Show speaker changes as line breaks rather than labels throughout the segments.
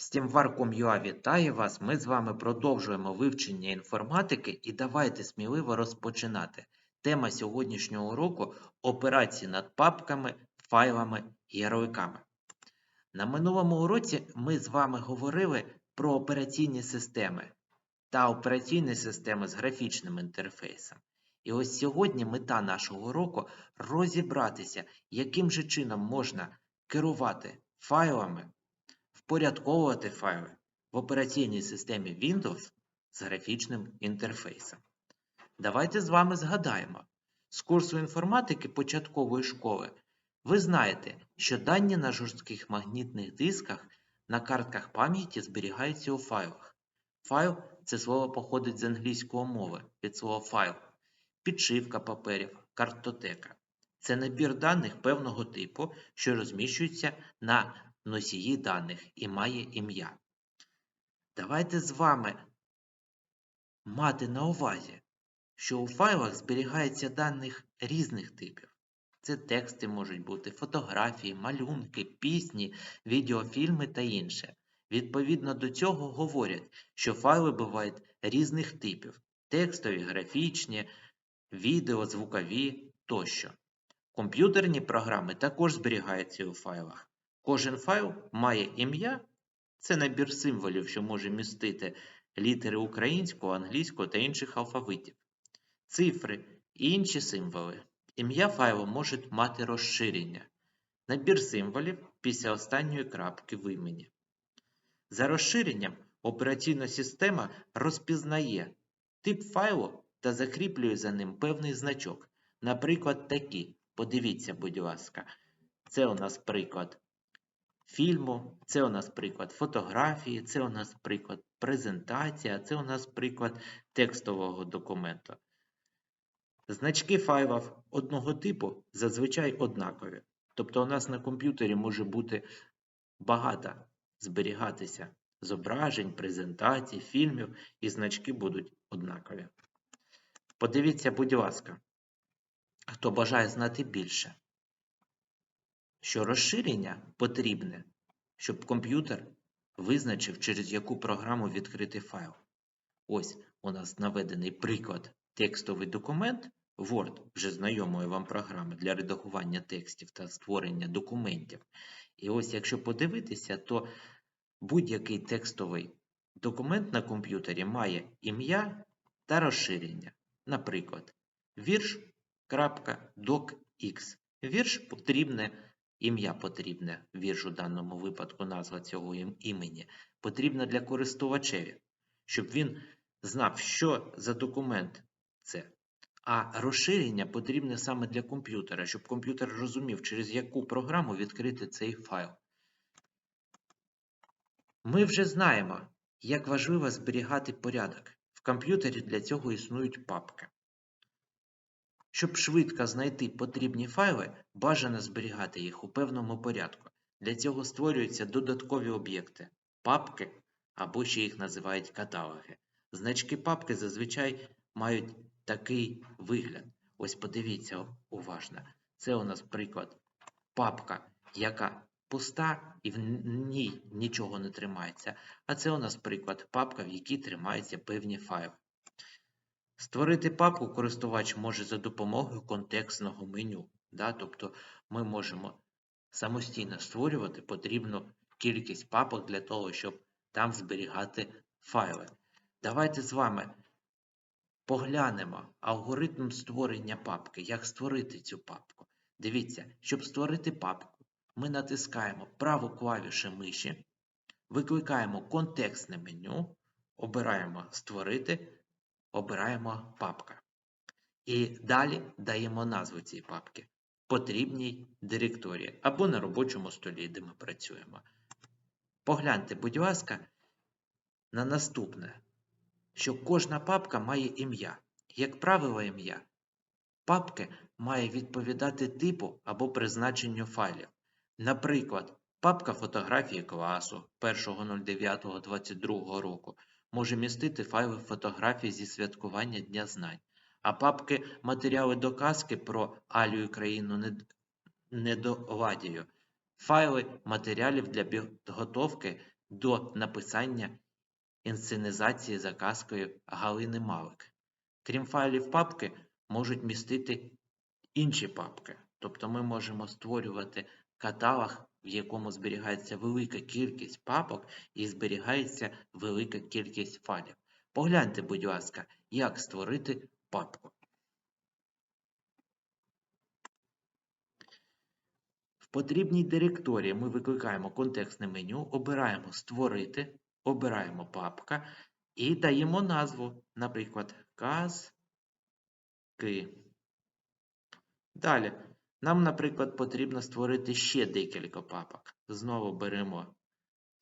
STEAMWAR.com.ua вітає вас. Ми з вами продовжуємо вивчення інформатики і давайте сміливо розпочинати. Тема сьогоднішнього уроку – операції над папками, файлами і ярликами. На минулому уроці ми з вами говорили про операційні системи та операційні системи з графічним інтерфейсом. І ось сьогодні мета нашого уроку – розібратися, яким же чином можна керувати файлами, впорядковувати файли в операційній системі Windows з графічним інтерфейсом. Давайте з вами згадаємо. З курсу інформатики початкової школи ви знаєте, що дані на жорстких магнітних дисках на картках пам'яті зберігаються у файлах. Файл це слово походить з англійської мови від слова файл, підшивка паперів, картотека. Це набір даних певного типу, що розміщується на носії даних і має ім'я. Давайте з вами мати на увазі, що у файлах зберігається даних різних типів. Це тексти можуть бути, фотографії, малюнки, пісні, відеофільми та інше. Відповідно до цього говорять, що файли бувають різних типів: текстові, графічні, відео, звукові тощо. Комп'ютерні програми також зберігаються у файлах. Кожен файл має ім'я, це набір символів, що може містити літери українського, англійського та інших алфавитів, цифри і інші символи. Ім'я файлу може мати розширення, набір символів після останньої крапки в імені. За розширенням операційна система розпізнає тип файлу та закріплює за ним певний значок. Наприклад, такі. Подивіться, будь ласка, це у нас приклад фільму, це у нас приклад фотографії, це у нас приклад презентація, це у нас приклад текстового документу. Значки файлів одного типу зазвичай однакові. Тобто у нас на комп'ютері може бути багато зберігатися зображень, презентацій, фільмів, і значки будуть однакові. Подивіться, будь ласка, хто бажає знати більше що розширення потрібне, щоб комп'ютер визначив, через яку програму відкрити файл. Ось у нас наведений приклад текстовий документ Word, вже знайомої вам програми для редагування текстів та створення документів. І ось, якщо подивитися, то будь-який текстовий документ на комп'ютері має ім'я та розширення. Наприклад, вірш.docx. Вірш потрібне Ім'я потрібне, вірш у даному випадку назва цього імені, потрібна для користувачеві, щоб він знав, що за документ це. А розширення потрібне саме для комп'ютера, щоб комп'ютер розумів, через яку програму відкрити цей файл. Ми вже знаємо, як важливо зберігати порядок. В комп'ютері для цього існують папки. Щоб швидко знайти потрібні файли, бажано зберігати їх у певному порядку. Для цього створюються додаткові об'єкти папки або ще їх називають каталоги. Значки папки зазвичай мають такий вигляд. Ось подивіться уважно. Це у нас приклад папка, яка пуста і в ній нічого не тримається. А це у нас приклад папка, в якій тримаються певні файли. Створити папку користувач може за допомогою контекстного меню. Да? Тобто ми можемо самостійно створювати потрібну кількість папок для того, щоб там зберігати файли. Давайте з вами поглянемо алгоритм створення папки, як створити цю папку. Дивіться, щоб створити папку, ми натискаємо праву клавішу миші, викликаємо контекстне меню, обираємо Створити обираємо папка. І далі даємо назву цієї папки потрібній директорії або на робочому столі, де ми працюємо. Погляньте, будь ласка, на наступне, що кожна папка має ім'я. Як правило, ім'я папки має відповідати типу або призначенню файлів. Наприклад, папка фотографії класу 1.09.22 року може містити файли фотографій зі святкування Дня знань, а папки матеріали до казки про Алію країну Недоладію, файли матеріалів для підготовки до написання інсценізації за казкою Галини Малик. Крім файлів папки, можуть містити інші папки. Тобто ми можемо створювати каталог, в якому зберігається велика кількість папок і зберігається велика кількість файлів. Погляньте, будь ласка, як створити папку. В потрібній директорії ми викликаємо контекстне меню, обираємо Створити, обираємо папка і даємо назву, наприклад, казки. Далі, нам, наприклад, потрібно створити ще декілька папок. Знову беремо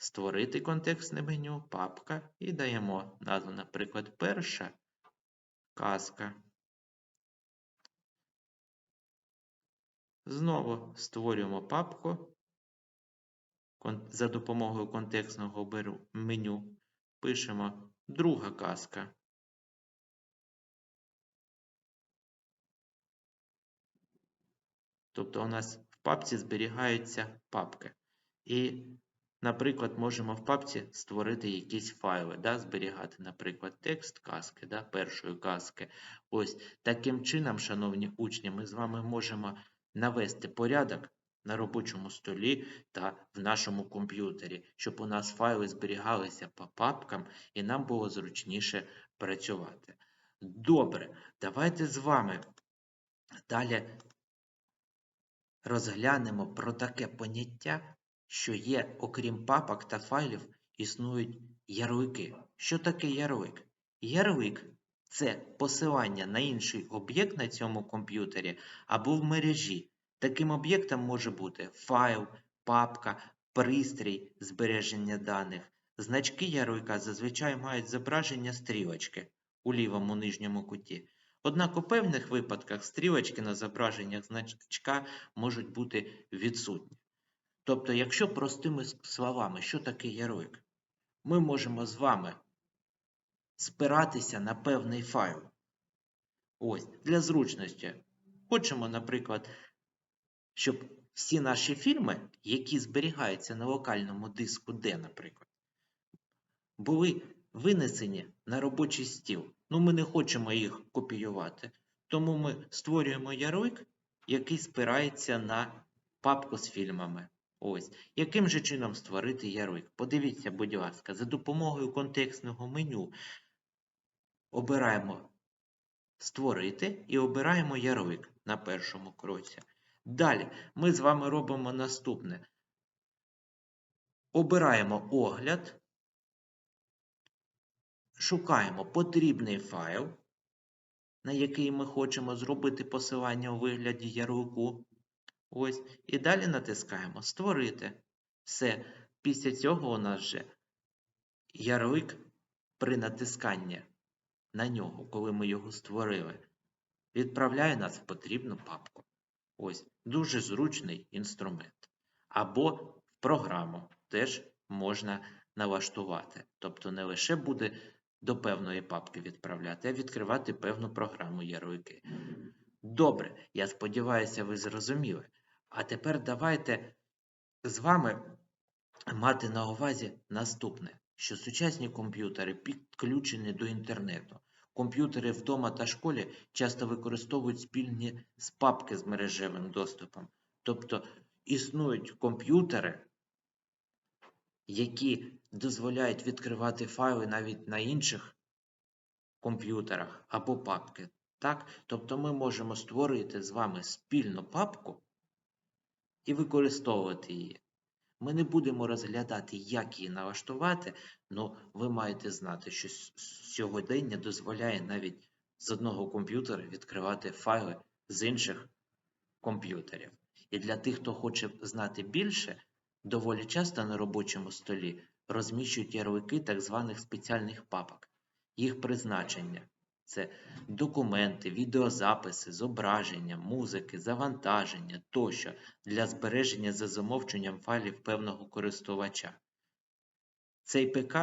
Створити контекстне меню, папка і даємо назву, наприклад, перша казка. Знову створюємо папку за допомогою контекстного меню. Пишемо друга казка. Тобто у нас в папці зберігаються папки. І, наприклад, можемо в папці створити якісь файли, да, зберігати, наприклад, текст казки, да, першої казки. Ось таким чином, шановні учні, ми з вами можемо навести порядок на робочому столі та в нашому комп'ютері, щоб у нас файли зберігалися по папкам і нам було зручніше працювати. Добре, давайте з вами далі розглянемо про таке поняття, що є, окрім папок та файлів, існують ярлики. Що таке ярлик? Ярлик це посилання на інший об'єкт на цьому комп'ютері або в мережі. Таким об'єктом може бути файл, папка, пристрій збереження даних. Значки ярлика зазвичай мають зображення стрілочки у лівому нижньому куті. Однак у певних випадках стрілочки на зображеннях значка можуть бути відсутні. Тобто, якщо простими словами, що таке ярлик? Ми можемо з вами спиратися на певний файл. Ось, для зручності. Хочемо, наприклад, щоб всі наші фільми, які зберігаються на локальному диску D, наприклад, були винесені на робочий стіл. Ну, ми не хочемо їх копіювати. Тому ми створюємо ярлик, який спирається на папку з фільмами. Ось. Яким же чином створити ярлик? Подивіться, будь ласка, за допомогою контекстного меню обираємо Створити і обираємо ярлик на першому кроці. Далі ми з вами робимо наступне. Обираємо огляд, шукаємо потрібний файл, на який ми хочемо зробити посилання у вигляді ярлику. Ось. І далі натискаємо Створити. Все. Після цього у нас вже ярлик при натисканні на нього, коли ми його створили, відправляє нас в потрібну папку. Ось дуже зручний інструмент. Або в програму теж можна налаштувати. Тобто не лише буде до певної папки відправляти, а відкривати певну програму ярлики. Добре, я сподіваюся, ви зрозуміли. А тепер давайте з вами мати на увазі наступне, що сучасні комп'ютери підключені до інтернету. Комп'ютери вдома та школі часто використовують спільні папки з мережевим доступом. Тобто існують комп'ютери, які дозволяють відкривати файли навіть на інших комп'ютерах або папки. Так? Тобто ми можемо створити з вами спільну папку і використовувати її. Ми не будемо розглядати, як її налаштувати, але ви маєте знати, що сьогодення дозволяє навіть з одного комп'ютера відкривати файли з інших комп'ютерів. І для тих, хто хоче знати більше, доволі часто на робочому столі розміщують ярлики так званих спеціальних папок. Їх призначення це документи, відеозаписи, зображення, музики, завантаження тощо для збереження за замовченням файлів певного користувача. Цей ПК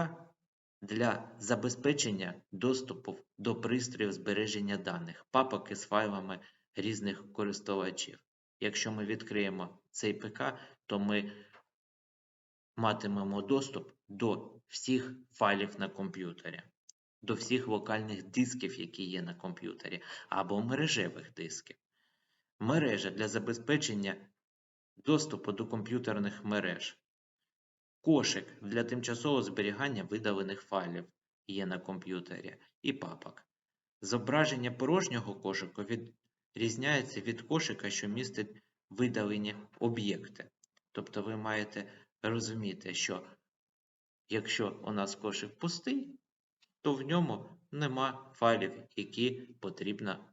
для забезпечення доступу до пристроїв збереження даних, папок із файлами різних користувачів. Якщо ми відкриємо цей ПК, то ми матимемо доступ до всіх файлів на комп'ютері, до всіх локальних дисків, які є на комп'ютері, або мережевих дисків. Мережа для забезпечення доступу до комп'ютерних мереж. Кошик для тимчасового зберігання видалених файлів є на комп'ютері і папок. Зображення порожнього кошику відрізняється від кошика, що містить видалені об'єкти. Тобто ви маєте розуміти, що якщо у нас кошик пустий, то в ньому нема файлів, які потрібно,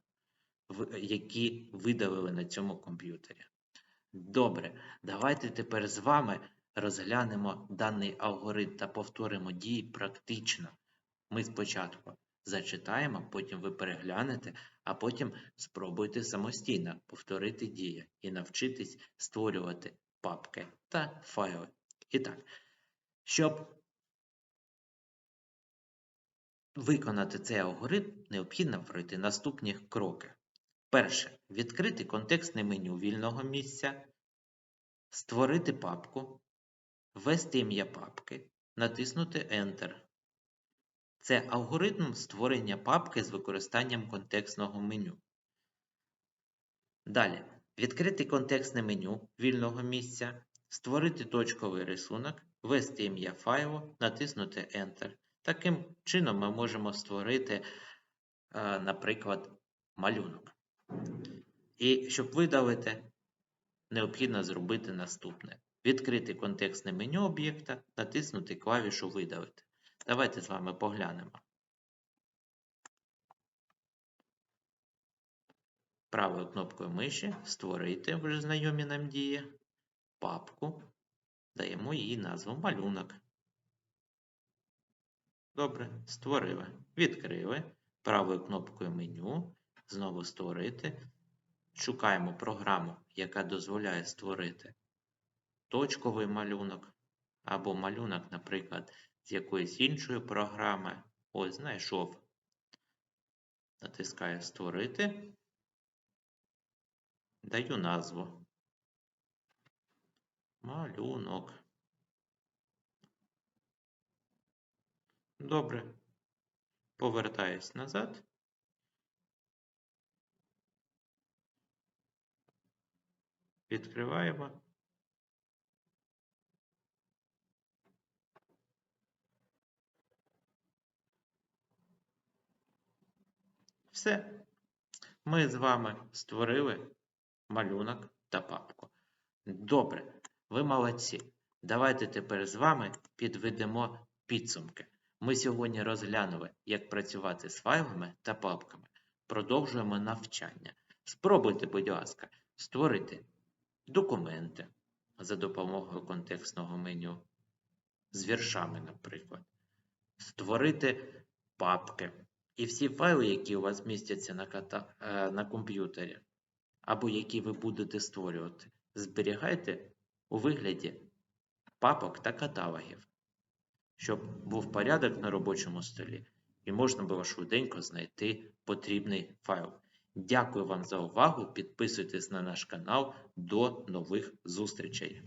які видалили на цьому комп'ютері. Добре, давайте тепер з вами розглянемо даний алгоритм та повторимо дії практично. Ми спочатку зачитаємо, потім ви переглянете, а потім спробуйте самостійно повторити дії і навчитись створювати папки та файли. І так, щоб виконати цей алгоритм, необхідно пройти наступні кроки. Перше. Відкрити контекстне меню вільного місця, створити папку, ввести ім'я папки, натиснути Enter. Це алгоритм створення папки з використанням контекстного меню. Далі. Відкрити контекстне меню вільного місця, створити точковий рисунок, ввести ім'я файлу, натиснути Enter. Таким чином ми можемо створити, е, наприклад, малюнок. І щоб видалити, необхідно зробити наступне. Відкрити контекстне меню об'єкта, натиснути клавішу Видалити. Давайте з вами поглянемо. Правою кнопкою миші створити вже знайомі нам дії, папку, даємо їй назву малюнок. Добре, створили. Відкрили. Правою кнопкою меню. Знову створити. Шукаємо програму, яка дозволяє створити точковий малюнок або малюнок, наприклад, з якоїсь іншої програми. Ось, знайшов. Натискаю Створити. Даю назву. Малюнок. Добре. Повертаюсь назад. Відкриваємо. Все. Ми з вами створили малюнок та папку. Добре, ви молодці. Давайте тепер з вами підведемо підсумки. Ми сьогодні розглянули, як працювати з файлами та папками. Продовжуємо навчання. Спробуйте, будь ласка, створити документи за допомогою контекстного меню з віршами, наприклад. Створити папки і всі файли, які у вас містяться на, ката... е, на комп'ютері, або які ви будете створювати, зберігайте у вигляді папок та каталогів, щоб був порядок на робочому столі і можна було швиденько знайти потрібний файл. Дякую вам за увагу. Підписуйтесь на наш канал. До нових зустрічей!